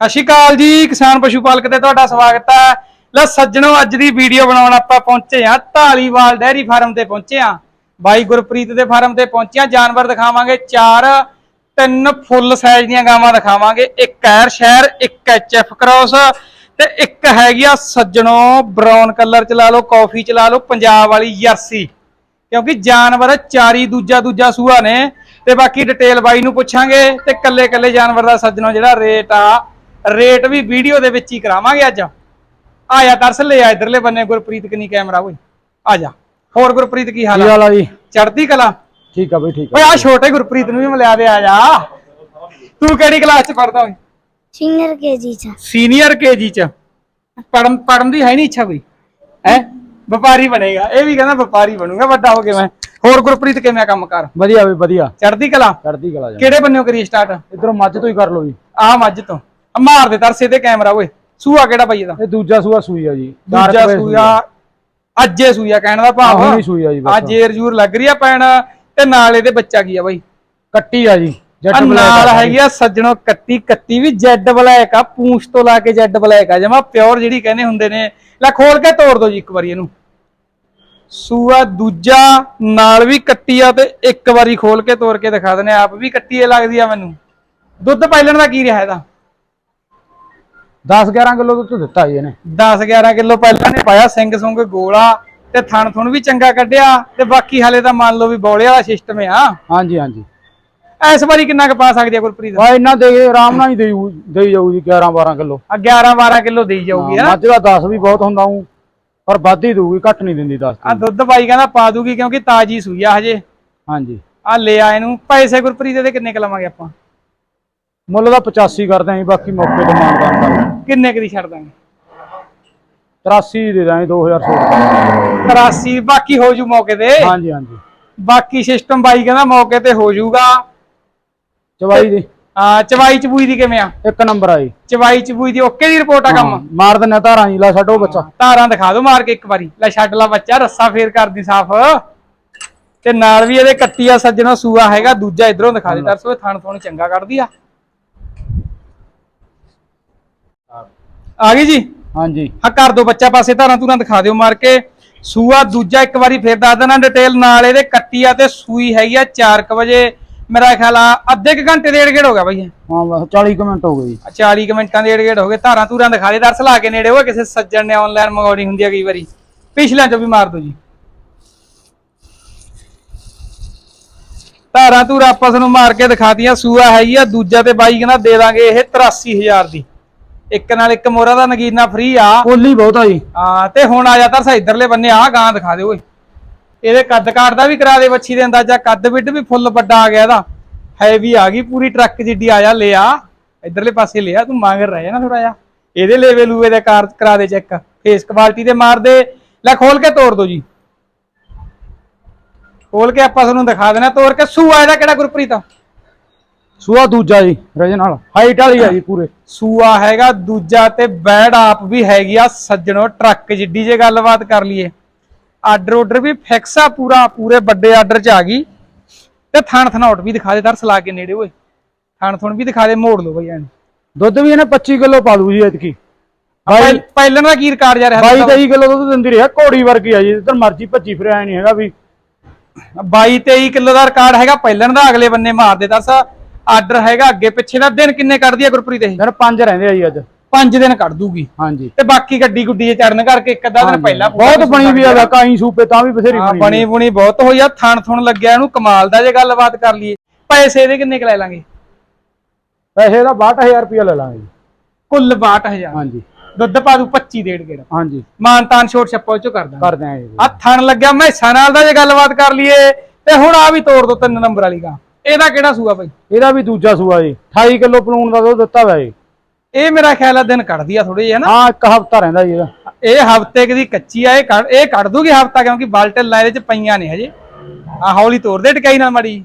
ਸਤਿ ਸ਼੍ਰੀ ਅਕਾਲ ਜੀ, ਕਿਸਾਨ ਪਸ਼ੂ ਪਾਲਕ ਤੇ ਤੁਹਾਡਾ ਸਵਾਗਤ ਹੈ। ਲੈ ਸੱਜਣੋ, ਅੱਜ ਦੀ ਵੀਡੀਓ ਬਣਾਉਣ ਆਪਾਂ ਪਹੁੰਚੇ ਆ ਢਾਲੀਵਾਲ ਡੈਰੀ ਫਾਰਮ ਤੇ ਪਹੁੰਚੇ ਆ ਬਾਈ ਗੁਰਪ੍ਰੀਤ ਦੇ ਫਾਰਮ ਤੇ ਪਹੁੰਚੇ ਆ ਜਾਨਵਰ ਦਿਖਾਵਾਂਗੇ, ਚਾਰ, ਤਿੰਨ ਫੁੱਲ ਸਾਈਜ਼ ਦੀਆਂ ਗਾਵਾਂ ਦਿਖਾਵਾਂਗੇ, ਇੱਕ ਐਰ ਸ਼ਹਿਰ, ਇੱਕ ਐਚਐਫ ਕ੍ਰੋਸ ਤੇ ਇੱਕ ਹੈਗੀ ਆ ਸੱਜਣੋ ਬ੍ਰਾਊਨ ਕਲਰ ਚ ਲਾ ਲਓ ਕਾਫੀ ਚ ਲਾ ਲਓ, ਪੰਜਾਬ ਵਾਲੀ ਜਰਸੀ। ਕਿਉਂਕਿ ਜਾਨਵਰ ਚਾਰੀ ਦੂਜਾ ਦੂਜਾ ਸੂਆ ਨੇ। ਤੇ ਬਾਕੀ ਡਿਟੇਲ ਬਾਈ ਨੂੰ ਪੁੱਛਾਂਗੇ ਤੇ ਕੱਲੇ ਕੱਲੇ ਜਾਨਵਰ ਦਾ ਸੱਜਣੋ ਜਿਹੜਾ ਰੇਟ ਆ ਰੇਟ ਵੀ ਵੀਡੀਓ ਦੇ ਵਿੱਚ ਹੀ ਕਰਾਵਾਂਗੇ ਅੱਜ। ਆ ਜਾ ਦਰਸ ਲੈ ਆ ਇਧਰਲੇ ਬੰਨੇ ਗੁਰਪ੍ਰੀਤ ਕਨੀ ਕੈਮਰਾ ਓਏ ਆ ਜਾ ਹੋਰ ਗੁਰਪ੍ਰੀਤ ਕੀ ਹਾਲ ਕੀ ਆ ਹਾਲ ਆ ਜੀ? ਚੜ੍ਹਦੀ ਕਲਾ? ਠੀਕ ਆ ਬਈ ਠੀਕ ਓਏ ਆ ਆ ਛੋਟੇ ਗੁਰਪ੍ਰੀਤ ਨੂੰ ਵੀ ਮਿਲਿਆ ਦੇ ਆ ਜਾ। ਤੂੰ ਕਿਹੜੀ ਕਲਾਸ ਚ ਪੜਦਾ ਓਏ? ਸੀਨੀਅਰ ਕੇਜੀ ਚ। ਸੀਨੀਅਰ ਕੇਜੀ ਚ। ਪੜਨ ਪੜਨ ਦੀ ਹੈ ਨਹੀਂ ਇੱਛਾ ਕੋਈ? ਹੈ? ਵਪਾਰੀ ਬਣੇਗਾ। ਇਹ ਵੀ ਕਹਿੰਦਾ ਵਪਾਰੀ ਬਣੂਗਾ ਵੱਡਾ ਹੋ ਕੇ ਮੈਂ। ਹੋਰ ਗੁਰਪ੍ਰੀਤ ਕਿਵੇਂ ਆ ਕੰਮ ਕਰ? ਵਧੀਆ ਬਈ ਵਧੀਆ। ਚੜ੍ਹਦੀ ਕਲਾ? ਚੜਦੀ ਕਲਾ ਜਾ। ਕਿਹੜੇ ਬੰਨਿਓ ਕਰੀ ਸਟਾਰਟ ਇਧਰੋਂ ਮੱਝ ਤੋਂ ਹੀ ਕਰ ਲਓ ਜੀ। ਆ ਮੱਝ ਤੋਂ। ਆ ਮਾਰ ਦੇ ਤਰਸੇ ਤੇ ਕੈਮਰਾ ਓਏ। ਸੂਆ ਕਿਹੜਾ ਪਈ ਇਹਦਾ? ਇਹ ਦੂਜਾ ਸੂਆ ਸੂਈ ਆ ਜੀ। ਦੂਜਾ ਸੂਆ। ਅੱਜੇ ਸੂਆ ਕਹਿਣ ਦਾ ਭਾਵ। ਹੁਣੀ ਸੂਈ ਆ ਜੀ ਬਸ। ਆ ਜੇਰ ਜੂਰ ਲੱਗ ਰਹੀ ਆ ਪੈਣ ਤੇ ਨਾਲ ਇਹਦੇ ਬੱਚਾ ਕੀ ਆ ਬਾਈ? ਕੱਟੀ ਆ ਜੀ ਜੱਟ ਨਾਲ ਹੈਗੀ ਆ ਸੱਜਣੋ ਕੱਤੀ ਕੱਤੀ ਵੀ ਜੈਡ ਬਲੈਕ ਆ ਪੂੰਛ ਤੋਂ ਲਾ ਕੇ ਜੈਡ ਬਲੈਕ ਆ ਜਮਾ ਪਿਓਰ ਜਿਹੜੀ ਕਹਿੰਦੇ ਹੁੰਦੇ ਨੇ। ਲੈ ਖੋਲ ਕੇ ਤੋੜ ਦੋ ਜੀ ਇੱਕ ਵਾਰੀ ਇਹਨੂੰ। ਸੂਆ ਦੂਜਾ ਨਾਲ ਵੀ ਕੱਟੀ ਆ ਤੇ ਇੱਕ ਵਾਰੀ ਖੋਲ ਕੇ ਤੋੜ ਕੇ ਦਿਖਾ ਦਨੇ ਆਪ ਵੀ ਕੱਟੀ ਲੱਗਦੀ ਆ ਮੈਨੂੰ। ਦੁੱਧ ਪਾਇਲਣ ਦਾ ਕੀ ਰਿਹਾ ਇਹਦਾ? 10 11 ਕਿਲੋ ਦੁੱਧ ਦਿੱਤਾ ਜੀ ਇਹਨੇ। 10 11 ਕਿਲੋ ਪਹਿਲਾਂ ਨੇ ਪਾਇਆ ਸਿੰਘ ਸੁੰਗ ਗੋਲਾ ਤੇ ਥਣ ਥੁਣ ਵੀ ਚੰਗਾ ਕੱਢਿਆ ਤੇ ਬਾਕੀ ਹਲੇ ਤਾਂ ਮੰਨ ਲਓ ਵੀ ਬੌਲੇ ਵਾਲਾ ਸਿਸਟਮ ਆ। ਹਾਂਜੀ ਹਾਂਜੀ। ਇਸ ਵਾਰੀ ਕਿੰਨਾ ਕੁ ਪਾ ਸਕਦੀ ਆ ਗੁਰਪ੍ਰੀਤ? ਵਾ ਇਹਨਾਂ ਦੇ ਆਰਾਮ ਨਾਲ ਹੀ ਦੇਈ ਦੇਈ ਜਾਊ ਜੀ 11 12 ਕਿਲੋ। ਆ 11 12 ਕਿਲੋ ਦੇਈ ਜਾਊਗੀ ਆ ਮੱਝ ਦਾ 10 ਵੀ ਬਹੁਤ ਹੁੰਦਾ ਹੂੰ ਪਰ ਵੱਧ ਹੀ ਦਊਗੀ ਘੱਟ ਨਹੀਂ ਦਿੰਦੀ 10 ਆ ਦੁੱਧ ਬਾਈ ਕਹਿੰਦਾ ਪਾ ਦੂਗੀ ਕਿਉਂਕਿ ਤਾਜੀ ਸੂਈ ਆ ਹਜੇ। ਹਾਂਜੀ। ਆ ਲੈ ਆ ਇਹਨੂੰ। ਪੈਸੇ ਗੁਰਪ੍ਰੀਤ ਦੇ ਕਿੰਨੇ ਕੁ ਲਵਾਂਗੇ ਆਪਾਂ? ਮੁੱਲ ਦਾ 85 ਕਰਦੇ ਆਂ ਬਾਕੀ ਮੌਕੇ ਤੇ ਮਾਨਦਾਨ ਕਰ ਕਿੰਨੇ ਕੁ ਦੀ ਛੱਡ ਦਾਂਗੇ? 83 ਦੇ ਦਾਂਗੇ 2000 ਛੋੜ 83 ਬਾਕੀ ਹੋ ਜੂ ਮੌਕੇ ਤੇ? ਹਾਂਜੀ ਹਾਂਜੀ। ਬਾਕੀ ਸਿਸਟਮ ਬਾਈ ਕਹਿੰਦਾ ਮੌਕੇ ਤੇ ਹੋ ਜੂਗਾ। ਚਵਾਈ ਦੀ ਆ ਚਵਾਈ ਚਬੂਈ ਦੀ ਕਿਵੇਂ ਆ? ਇੱਕ ਨੰਬਰ ਆ ਜੀ। ਚਵਾਈ ਚਬੂਈ ਦੀ ਓਕੇ ਦੀ ਰਿਪੋਰਟ ਆ ਕੰਮ? ਮਾਰ ਦਿੰਨੇ ਧਾਰਾਂ ਜੀ ਲੈ ਛੱਡੋ ਬੱਚਾ। ਧਾਰਾਂ ਦਿਖਾ ਦਿਓ ਮਾਰ ਕੇ ਇੱਕ ਵਾਰੀ। ਲੈ ਛੱਡ ਲਾ ਬੱਚਾ ਰੱਸਾ ਫੇਰ ਕਰਦੀ ਸਾਫ਼। ਤੇ ਨਾਲ ਵੀ ਇਹਦੇ ਕੱਟੀ ਆ ਸੱਜਣਾ ਸੂਆ ਹੈਗਾ ਦੂਜਾ ਇਧਰੋਂ ਦਿਖਾ ਦੇ ਇਹ ਥਣ ਥਣ ਚੰਗਾ ਕੱਢਦੀ ਆ। ਆ ਗਈ ਜੀ? ਹਾਂਜੀ। ਹਾਂ ਕਰ ਦੋ ਬੱਚਾ ਪਾਸੇ ਧਾਰਾਂ ਧੂਰਾਂ ਦਿਖਾ ਦਿਓ ਮਾਰ ਕੇ। ਸੂਆ ਦੂਜਾ ਇੱਕ ਵਾਰੀ ਫੇਰ ਦੱਸ ਦੇਣਾ ਡਿਟੇਲ ਨਾਲ ਇਹਦੇ ਕੱਟੀ ਆ ਤੇ ਸੂਈ ਹੈਗੀ ਆ 4 ਵਜੇ। ਮੇਰਾ ਖਿਆਲ ਆ ਅੱਧੇ ਕੁ ਘੰਟੇ ਦੇ ਏੜ ਹੋ ਗਿਆ ਬਾਈ। ਹਾਂ ਬਸ 40 ਕੁ ਮਿੰਟ ਹੋ ਗਏ ਜੀ। 40 ਕੁ ਮਿੰਟਾਂ ਦੇ ਏੜ ਹੋ ਗਏ। ਧਾਰਾਂ ਧੂਰਾਂ ਦਿਖਾ ਦੇ ਦਰਸ ਲਾ ਕੇ ਨੇੜੇ ਹੋਏ ਕਿਸੇ ਸੱਜਣ ਨੇ ਆਨਲਾਈਨ ਮੰਗਾਉਣੀ ਹੁੰਦੀ ਆ ਕਈ ਵਾਰੀ। ਪਿਛਲਿਆਂ ਚੋਂ ਵੀ ਮਾਰ ਦੋ ਜੀ। ਧਾਰਾਂ ਧੂਰਾਂ ਆਪਾਂ ਤੁਹਾਨੂੰ ਮਾਰ ਕੇ ਦਿਖਾਤੀਆਂ ਸੂਆ ਹੈਗੀ ਆ ਦੂਜਾ ਤੇ ਬਾਈ ਕਹਿੰਦਾ ਦੇ ਦਾਂਗੇ ਇਹ 83000 ਦੀ। ਇੱਕ ਨਾਲ ਇੱਕ ਮੋਰਾ ਦਾ ਨਗੀਨਾ ਫ੍ਰੀ ਆ। ਕੋਲੀ ਬਹੁਤ ਆ ਜੀ। ਹਾਂ ਤੇ ਹੁਣ ਆ ਜਾ ਤਰਸਾ ਇਧਰਲੇ ਬੰਨੇ ਆ ਗਾਂ ਦਿਖਾ ਦੇ ਓਏ। ਇਹਦੇ ਕੱਦ ਕਾਠ ਦਾ ਵੀ ਕਰਾ ਦੇ ਬੱਚੀ ਦੇ ਅੰਦਾਜ਼ਾ ਕੱਦ ਵਿੱਡ ਵੀ ਫੁੱਲ ਵੱਡਾ ਆ ਗਿਆ ਇਹਦਾ। ਹੈਵੀ ਆ ਗਈ ਪੂਰੀ ਟਰੱਕ ਜਿੱਡੀ ਆ ਜਾ ਲੈ ਆ ਇਧਰਲੇ ਪਾਸੇ ਲਿਆ ਤੂੰ ਮੰਗਰ ਰਹਿ ਜਾ ਨਾ ਥੋੜਾ ਜਿਹਾ। ਇਹਦੇ ਲੈਵੇ ਲੂਵੇ ਦੇ ਕਾਰ ਕਰਾ ਦੇ ਚੈੱਕ ਫੇਸ ਕੁਆਲਿਟੀ ਦੇ ਮਾਰ ਦੇ। ਲੈ ਖੋਲ ਕੇ ਤੋੜ ਦੋ ਜੀ। ਖੋਲ ਕੇ ਆਪਾਂ ਤੁਹਾਨੂੰ ਦਿਖਾ ਦੇਣਾ ਤੋੜ ਕੇ ਸੂਆ ਇਹਦਾ ਕਿਹੜਾ ਗੁਰਪ੍ਰੀਤ? ਸੂਆ ਦੂਜਾ ਜੀ ਰਜੇ ਨਾਲ ਹਾਈਟ ਵਾਲੀ ਆ ਜੀ ਪੂਰੇ। ਸੂਆ ਹੈਗਾ ਦੂਜਾ ਤੇ ਬੈਡ ਆਪ ਵੀ ਹੈਗੀ ਆ ਸੱਜਣੋ ਟਰੱਕ ਜਿੱਡੀ ਜੇ ਗੱਲਬਾਤ ਕਰ ਲਈਏ। ਆਰਡਰ ਆਰਡਰ ਵੀ ਫਿਕਸ ਆ ਪੂਰਾ ਪੂਰੇ ਵੱਡੇ ਆਰਡਰ ਚ ਆ ਗਈ। ਤੇ ਥਣ ਥਣਾਉਟ ਵੀ ਦਿਖਾ ਦੇ ਦਰਸ ਲਾ ਕੇ ਨੇੜੇ ਓਏ। ਥਣ ਥਣ ਵੀ ਦਿਖਾ ਦੇ ਮੋੜ ਲਓ ਬਈ ਐਨ। ਦੁੱਧ ਵੀ ਇਹਨੇ 25 ਕਿਲੋ ਪਾ ਦੂ ਜੀ ਇਤਕੀ ਬਾਈ ਪਹਿਲਾਂ ਦਾ ਕੀ ਰਿਕਾਰਡ ਜਾ ਰਿਹਾ 22 23 ਕਿਲੋ ਦੁੱਧ ਦਿੰਦੀ ਰਿਹਾ ਘੋੜੀ ਵਰਗੀ ਆ ਜੀ ਜਿੱਧਰ ਮਰਜ਼ੀ ਭੱਜੀ ਫਿਰ ਐ ਨਹੀਂ ਹੈਗਾ ਵੀ। 22 23 ਕਿਲੋ ਦਾ ਰਿਕਾਰਡ ਹੈਗਾ ਪਹਿਲਾਂ ਦਾ ਅਗਲੇ ਬੰਨੇ ਮਾਰ ਦੇ ਦਰਸ ਆਰਡਰ ਹੈਗਾ ਅੱਗੇ ਪਿੱਛੇ ਦਾ। ਦਿਨ ਕਿੰਨੇ ਕੱਢਦੀ ਆ ਗੁਰਪ੍ਰੀਤ ਇਹ? ਦਿਨ ਪੰਜ ਰਹਿੰਦੇ ਆ ਜੀ ਅੱਜ। 5 ਦਿਨ ਕੱਢ ਦੂਗੀ। ਹਾਂਜੀ। ਤੇ ਬਾਕੀ ਗੱਡੀ ਗੁੱਡੀ ਚੜਨ ਕਰਕੇ ਇੱਕ ਅੱਧਾ ਦਿਨ ਪਹਿਲਾਂ ਬਹੁਤ ਬਣੀ ਵੀ ਆ ਕਾਈ ਸੂਪੇ ਤਾਂ ਵੀ ਬਥੇਰੀ ਬਣੀ ਬਣੀ ਬੁਣੀ ਬਹੁਤ ਹੋਈ ਆ ਥਣ ਥੁਣ ਲੱਗਿਆ ਇਹਨੂੰ ਕਮਾਲ ਦਾ ਜੇ ਗੱਲਬਾਤ ਕਰ ਲਈਏ। ਪੈਸੇ ਇਹਦੇ ਕਿੰਨੇ ਕੁ ਲੈ ਲਾਂਗੇ? ਪੈਸੇ ਦਾ 62000 ਰੁਪਇਆ ਲੈ ਲਾਂਗੇ ਕੁੱਲ 62000 ਹਾਂਜੀ। ਦੁੱਧ ਪਾ ਦੂ 25 ਡੇਢ ਗੇੜਾ। ਹਾਂਜੀ। ਮਾਨਤਾਨ ਛੋਟ ਛੱਪੋ ਚੋਂ ਕਰ ਦਾਂਗੇ। ਕਰ ਦਿਆਂਗੇ ਜੀ। ਆ ਥਣ ਲੱਗਿਆ ਮੈਸਾਂ ਨਾਲ ਦਾ ਜੇ ਗੱਲਬਾਤ ਕਰ ਲਈਏ। ਤੇ ਹੁਣ ਆ ਵੀ ਤੋੜ ਦੋ ਤਿੰਨ ਨੰਬਰ ਵਾਲੀ ਗਾਂ। ਇਹਦਾ ਕਿਹੜਾ ਸੂਆ ਬਾਈ? ਇਹਦਾ ਵੀ ਦੂਜਾ ਸੂਆ ਜੀ। 28 ਕਿਲੋ ਪਲੂਣ ਦਾ ਦੁੱਧ ਦਿੱਤਾ ਹੋਇਆ ਜੀ। ਇਹ ਮੇਰਾ ਖਿਆਲ ਆ ਦਿਨ ਕੱਢਦੀ ਆ ਥੋੜੇ ਜਿਹਾ ਨਾ? ਹਾਂ ਇੱਕ ਹਫਤਾ ਰਹਿੰਦਾ ਜੀ ਇਹਦਾ। ਇਹ ਹਫ਼ਤੇ ਦੀ ਕੱਚੀ ਆ ਇਹ ਕੱਢ ਇਹ ਕੱਢ ਦੂਗੀ ਹਫਤਾ ਕਿਉਂਕਿ ਬਾਲਟਨ ਲਾਇਰੇ ਚ ਪਈਆਂ ਨੇ ਹਜੇ। ਆ ਹੌਲੀ ਤੋੜ ਦੇ ਟਕਾਈ ਨਾਲ ਮੜੀ।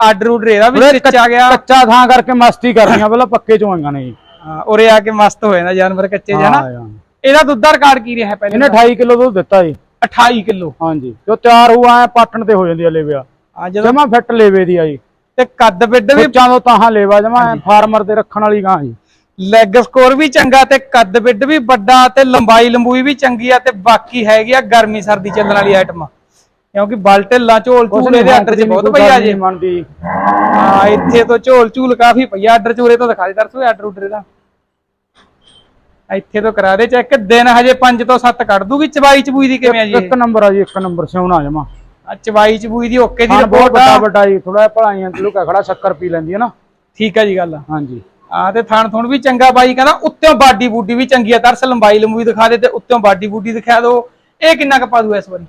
ਆਰਡਰ ਉਡਰ ਇਹਦਾ ਵੀ ਵਿੱਚ ਆ ਗਿਆ। ਕੱਚਾ ਥਾਂ ਕਰਕੇ ਮਸਤੀ ਕਰਨੀਆਂ ਪਹਿਲਾਂ ਪੱਕੇ ਚੋਂ ਆਈਆਂ ਨੇ ਜੀ। ਹਾਂ, ਉਰੇ ਆ ਕੇ ਮਸਤ ਹੋ ਜਾਂਦਾ ਜਾਨਵਰ ਕੱਚੇ ਹਾਂ, ਹਾਂ। ਇਹਦਾ ਦੁੱਧ ਦਾ ਰਿਕਾਰਡ ਕੀ ਰਿਹਾ ਪਹਿਲੇ ਇਹਨੇ 28 ਕਿਲੋ ਦੁੱਧ ਦਿੱਤਾ ਜੀ। 28 ਕਿਲੋ। ਹਾਂਜੀ ਜੋ ਤਿਆਰ ਹੋਆ ਐ ਪਾਟਣ ਤੇ ਹੋ ਜਾਂਦੀ ਆ ਲੇਵਿਆ। ਆ ਜਮਾ ਫਿੱਟ ਲੇਵੇ ਦੀ ਆ ਜੀ। ਤੇ ਕੱਦ ਬਿੱਡ ਵੀ ਵਿੱਚਾਂ ਤੋਂ ਤਾਹਾਂ ਲੇਵਾ ਜਮਾ ਫਾਰਮਰ ਦੇ ਰੱਖਣ ਵਾਲੀ ਗਾਂ ਜੀ। ਲੈਗ ਸਕੋਰ ਵੀ ਚੰਗਾ ਤੇ ਕੱਦ ਬਿੱਡ ਵੀ ਵੱਡਾ ਤੇ ਲੰਬਾਈ ਲੰਬੂਈ ਵੀ ਚੰਗੀ ਆ ਤੇ ਬਾਕੀ ਹੈਗੀ ਆ ਗਰਮੀ ਸਰਦੀ ਚੱਲਣ ਵਾਲੀ ਆਈਟਮ ਕਿਉਂਕਿ ਬਲ ਢਿੱਲਾ ਝੋਲ ਝੂਲੇ ਦੇ ਆਰਡਰ 'ਚ ਬਹੁਤ ਪਈ ਆ ਜੇ। ਮੰਨਦੀ। ਹਾਂ ਇੱਥੇ ਤੋਂ ਝੋਲ ਝੂਲ ਕਾਫੀ ਪਈ ਆ ਚੂਰੇ ਤੋਂ ਦਿਖਾ ਦੇ ਦਰਸੋ ਆਰਡਰ ਉਡਰੇ ਦਾ ਇੱਥੇ ਤੋਂ ਕਰਾ ਦੇ ਚੈੱਕ ਦਿਨ ਹਜੇ 5 ਤੋਂ 7 ਕੱਢ ਦੂਗੀ ਚਵਾਈ ਚਬੂਈ ਦੀ ਕਿਵੇਂ ਆ ਜੀ ਇੱਕ ਨੰਬਰ ਆ ਜੀ ਇੱਕ ਨੰਬਰ ਸਿਉਣਾ ਜਮਾ। ਆ ਚਵਾਈ ਚਬੂਈ ਦੀ ਓਕੇ ਦੀ ਹਾਂ ਬਹੁਤ ਵੱਡਾ ਆ। ਵੱਡਾ ਜੀ ਥੋੜਾ ਭਲਾਈਆਂ ਲੁਕਾ ਖੜਾ ਸ਼ੱਕਰ ਪੀ ਲੈਂਦੀ ਹੈ ਨਾ। ਠੀਕ ਆ ਜੀ ਗੱਲ। ਹਾਂਜੀ। ਆ ਤੇ ਥਣ ਥੁਣ ਵੀ ਚੰਗਾ ਬਾਈ ਕਹਿੰਦਾ ਉੱਤੋਂ ਬਾਡੀ ਬੂਡੀ ਵੀ ਚੰਗੀ ਆ ਤਰਸ ਲੰਬਾਈ ਲੰਬੂਈ ਦਿਖਾ ਦੇ ਤੇ ਉੱਤੋਂ ਬਾਡੀ ਬੂਡੀ ਦਿਖਾ ਦਿਓ ਇਹ ਕਿੰਨਾ ਕ ਪਾ ਦੂ ਇਸ ਵਾਰੀ?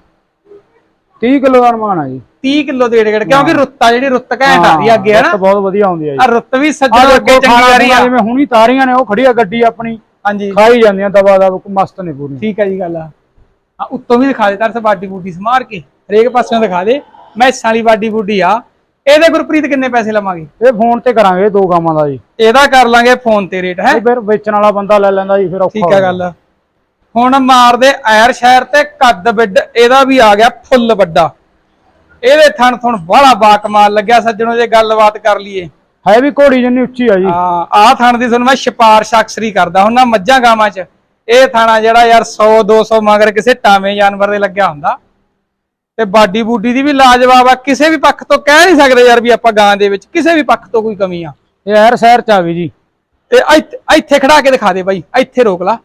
30 ਕਿਲੋ ਦਾ ਅਰਮਾਨ ਆ ਜੀ। 30 ਕਿਲੋ ਦੇ ਏੜ ਕਿਉਂਕਿ ਰੁੱਤਾ ਜਿਹੜੀ ਰੁੱਤ ਘੈਂਟ ਆ ਰਹੀ ਆ ਅੱਗੇ ਹੈ ਰੁੱਤ ਨਾ ਬਹੁਤ ਵਧੀਆ ਆਉਂਦੀ ਆ ਆ ਜੀ ਰੁੱਤ ਵੀ ਆ ਸੱਜਣ ਅੱਗੇ ਚੰਗੀ ਆ ਰਹੀ ਆ। ਜਿਵੇਂ ਹੁਣੀ ਤਾਰੀਆਂ ਨੇ ਉਹ ਖੜੀ ਆ ਗੱਡੀ ਆਪਣੀ। ਹਾਂਜੀ। ਖਾਈ ਜਾਂਦੀਆਂ ਦਵਾ ਦਾ ਮਸਤ ਨੇ ਪੂਰੀ। ਠੀਕ ਹੈ ਜੀ ਗੱਲ ਆ। ਆ ਉੱਤੋਂ ਵੀ ਦਿਖਾ ਦੇ ਤਰਸ ਬਾਡੀ ਬੂਡੀ ਸਮਾਰ ਕੇ। ਹਰੇਕ ਪਾਸਿਓਂ ਦਿਖਾ ਦੇ। ਮੈਸਾਂ ਵਾਲੀ ਬਾਡੀ ਬੂਡੀ ਆ। ਇਹਦੇ ਗੁਰਪ੍ਰੀਤ ਕਿੰਨੇ ਪੈਸੇ ਲਵਾਂਗੇ? ਇਹ ਫੋਨ ਤੇ ਕਰਾਂਗੇ ਦੋ ਗਾਵਾਂ ਦਾ ਜੀ। ਇਹਦਾ ਕਰ ਲਾਂਗੇ ਫੋਨ ਤੇ ਰੇਟ ਹੈ? ਫਿਰ ਵੇਚਣ ਵਾਲਾ ਬੰਦਾ ਲੈ ਲੈਂਦਾ ਜੀ ਫਿਰ ਔਖਾ ਠੀਕ ਹੈ ਗੱਲ। ਹੁਣ ਮਾਰਦੇ ਐਰ ਸ਼ਹਿਰ ਤੇ ਕੱਦ ਬਿੱਡ ਇਹਦਾ ਵੀ ਆ ਗਿਆ ਫੁੱਲ ਵੱਡਾ। ਇਹਦੇ ਥਣ ਥਣ ਬੜਾ ਬਾ ਕਮਾਲ ਲੱਗਿਆ ਸੱਜਣੋ ਜੇ ਗੱਲਬਾਤ ਕਰ ਲਈਏ। ਹੈ ਵੀ ਘੋੜੀ ਜਿੰਨੀ ਉੱਚੀ ਆ ਜੀ। ਹਾਂ ਆਹ ਥਣ ਦੀ ਤੁਹਾਨੂੰ ਮੈਂ ਸਿਫਾਰਿਸ਼ ਅਕਸਰੀ ਕਰਦਾ ਹੁਣ ਨਾ ਮੱਝਾਂ ਗਾਵਾਂ 'ਚ। ਇਹ ਥਾਣਾ ਜਿਹੜਾ ਯਾਰ 100 200 ਮਗਰ ਕਿਸੇ ਟਾਵੇਂ ਜਾਨਵਰ ਦੇ ਲੱਗਿਆ ਹੁੰਦਾ। ਤੇ ਬਾਡੀ ਬੂਡੀ ਦੀ ਵੀ ਲਾਜਵਾਬ ਆ ਕਿਸੇ ਵੀ ਪੱਖ ਤੋਂ ਕਹਿ ਨਹੀਂ ਸਕਦੇ ਯਾਰ ਵੀ ਆਪਾਂ ਗਾਂ ਦੇ ਵਿੱਚ ਕਿਸੇ ਵੀ ਪੱਖ ਤੋਂ ਕੋਈ ਕਮੀ ਆ। ਇਹ ਐਰ ਸ਼ਹਿਰ ਚ ਆ ਗਈ ਜੀ। ਇਹ ਇੱਥੇ ਖੜਾ ਕੇ ਦਿਖਾ ਦੇ ਬਾਈ ਇੱਥੇ ਰੋਕ ਲਾ।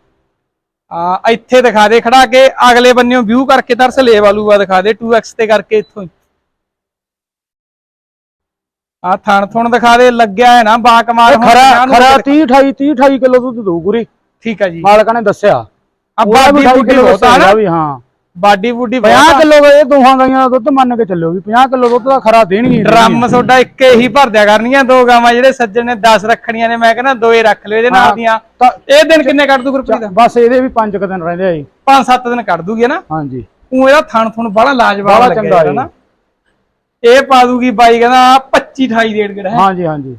ਆ ਇੱਥੇ ਦਿਖਾ ਦੇ ਖੜਾ ਕੇ ਅਗਲੇ ਬੰਨਿਓ ਵਿਊ ਕਰਕੇ ਤਰਸ ਲੇ ਵਾਲੂਆ ਦਿਖਾ ਦੇ 2x ਤੇ ਕਰਕੇ ਇੱਥੋਂ ਹੀ। ਆ ਥਣ ਥੁਣ ਦਿਖਾ ਦੇ ਲੱਗਿਆ ਹੈ ਨਾ ਬਾ ਕਮਾਲ ਹੁਣ ਖਰਾ ਪੰਜਾਹ ਨੂੰ ਖਰਾ ਕਿਤੇ- 30 28 30 28 ਕਿਲੋ ਦੁੱਧ ਦਊ ਗੁਰੀ ਠੀਕ ਆ ਜੀ। ਮਾਲਕਾਂ ਨੇ ਦੱਸਿਆ। ਆ ਬਾਡੀ 28 ਬੂਡੀ ਕਿਲੋ ਬਹੁਤ ਆ ਦੱਸਿਆ ਨਾ। ਵੀ ਹਾਂ। ਬਾਡੀ ਬੂਡੀ 50 ਕਿਲੋ ਦਾ ਇਹ ਦੋਹਾਂ ਗਾਈਆਂ ਦਾ ਦੁੱਧ ਮੰਨ ਕੇ ਚੱਲਿਓ ਵੀ 50 ਕਿਲੋ ਦੁੱਧ ਦਾ ਖਰਾ ਦੇਣਗੇ ਡਰਮ ਸੋਡਾ ਇੱਕ ਹੀ ਭਰ ਦਿਆ ਕਰਨੀਆਂ ਦੋ ਗਾਵਾਂ ਜਿਹੜੇ ਸੱਜਣ ਨੇ 10 ਰੱਖਣੀਆਂ ਨੇ ਮੈਂ ਕਹਿੰਦਾ ਦੋਏ ਰੱਖ ਲਿਓ ਇਹਦੇ ਨਾਲ। ਦੀਆਂ। ਇਹ ਦਿਨ ਕਿੰਨੇ ਕੱਢ ਦੂ ਗੁਰਪ੍ਰੀਤ? ਬਸ ਇਹਦੇ ਵੀ 5 ਕੁ ਦਿਨ ਰਹਿੰਦੇ ਆ ਜੀ। 5-7 ਦਿਨ ਕੱਢ ਦੂਗੀ ਨਾ? ਹਾਂਜੀ। ਉਹ ਇਹਦਾ ਥਣ ਥਣ ਬੜਾ ਲਾਜਵਾਬ ਲੱਗਿਆ। ਨਾ। ਇਹ ਪਾ ਦੂਗੀ ਬਾਈ ਕਹਿੰਦਾ 25 28 ਡੇਢ ਕਿਹੜਾ ਹੈ। ਹਾਂਜੀ ਹਾਂਜੀ।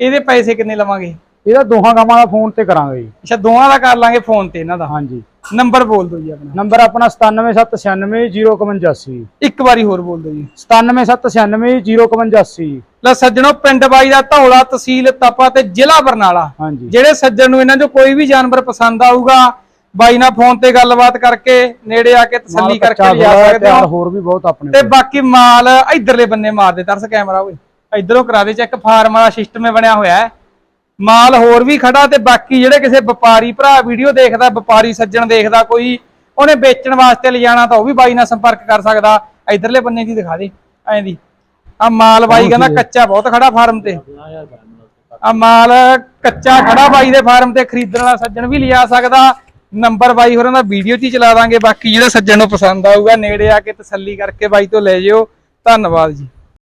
ਇਹਦੇ ਪੈਸੇ ਕਿੰਨੇ ਲਵਾਂਗੇ? ਇਹਦਾ ਦੋਹਾਂ ਗਾਵਾਂ ਦਾ ਫੋਨ ਤੇ ਕਰਾਂਗੇ ਜੀ। ਅੱਛਾ ਦੋਵਾਂ ਦਾ ਕਰ ਲਾਂਗੇ ਫੋਨ ਤੇ ਇਹਨਾਂ ਦਾ। ਹਾਂਜੀ। ਨੰਬਰ ਬੋਲ ਦਿਓ ਜੀ ਆਪਣਾ। ਨੰਬਰ ਆਪਣਾ 97769051 ਇੱਕ ਵਾਰੀ ਹੋਰ ਬੋਲ ਦਿਓ ਜੀ। 97769051 ਲੈ ਸੱਜਣੋ ਪਿੰਡ ਬਾਈ ਦਾ ਧੌਲਾ ਤਹਿਸੀਲ ਤਪਾ ਤੇ ਜ਼ਿਲ੍ਹਾ ਬਰਨਾਲਾ। ਹਾਂਜੀ। ਜਿਹੜੇ ਸੱਜਣ ਨੂੰ ਇਹਨਾਂ ਚੋਂ ਕੋਈ ਵੀ ਜਾਨਵਰ ਪਸੰਦ ਆਊਗਾ ਬਾਈ ਨਾਲ ਫੋਨ ਤੇ ਗੱਲਬਾਤ ਕਰਕੇ ਨੇੜੇ ਆ ਕੇ ਤਸੱਲੀ ਕਰਕੇ ਲਿਜਾ ਸਕਦੇ ਹੋ। ਹੋਰ ਵੀ ਬਹੁਤ ਆਪਣੇ ਤੇ। ਬਾਕੀ ਮਾਲ ਇਧਰਲੇ ਬੰਨੇ ਮਾਰ ਦੇ ਤਰਸ ਕੈਮਰਾ ਓਏ। ਇਧਰੋਂ ਕਰਾ ਦੇ ਚੈੱਕ ਫਾਰਮ ਵਾਲਾ ਸਿਸਟਮ ਬਣਿਆ ਹੋਇਆ ਹੈ। ਮਾਲ ਹੋਰ ਵੀ ਖੜਾ ਤੇ ਬਾਕੀ ਜਿਹੜੇ ਕਿਸੇ ਵਪਾਰੀ ਭਰਾ ਵੀਡੀਓ ਦੇਖਦਾ ਵਪਾਰੀ ਸੱਜਣ ਦੇਖਦਾ ਕੋਈ ਉਹਨੇ ਵੇਚਣ ਵਾਸਤੇ ਲਿਜਾਣਾ ਤਾਂ ਉਹ ਵੀ ਬਾਈ ਨਾਲ ਸੰਪਰਕ ਕਰ ਸਕਦਾ। ਇਧਰਲੇ ਬੰਨੇ ਦੀ ਦਿਖਾ ਦੇ ਐਂ ਦੀ। ਆ ਮਾਲ ਬਾਈ ਕਹਿੰਦਾ ਕੱਚਾ ਬਹੁਤ ਖੜਾ ਫਾਰਮ ਤੇ। ਆ ਮਾਲ ਕੱਚਾ ਖੜਾ ਬਾਈ ਦੇ ਫਾਰਮ ਤੇ ਖਰੀਦਣ ਵਾਲਾ ਸੱਜਣ ਵੀ ਲਿਜਾ ਸਕਦਾ। ਨੰਬਰ ਬਾਈ ਹੋਰਾਂ ਦਾ ਵੀਡੀਓ 'ਚ ਹੀ ਚਲਾ ਦਾਂਗੇ ਬਾਕੀ ਜਿਹੜਾ ਸੱਜਣ ਨੂੰ ਪਸੰਦ ਆਊਗਾ ਨੇੜੇ ਆ ਕੇ ਤਸੱਲੀ ਕਰਕੇ ਬਾਈ ਤੋਂ ਲੈ ਜਿਓ। ਧੰਨਵਾਦ ਜੀ।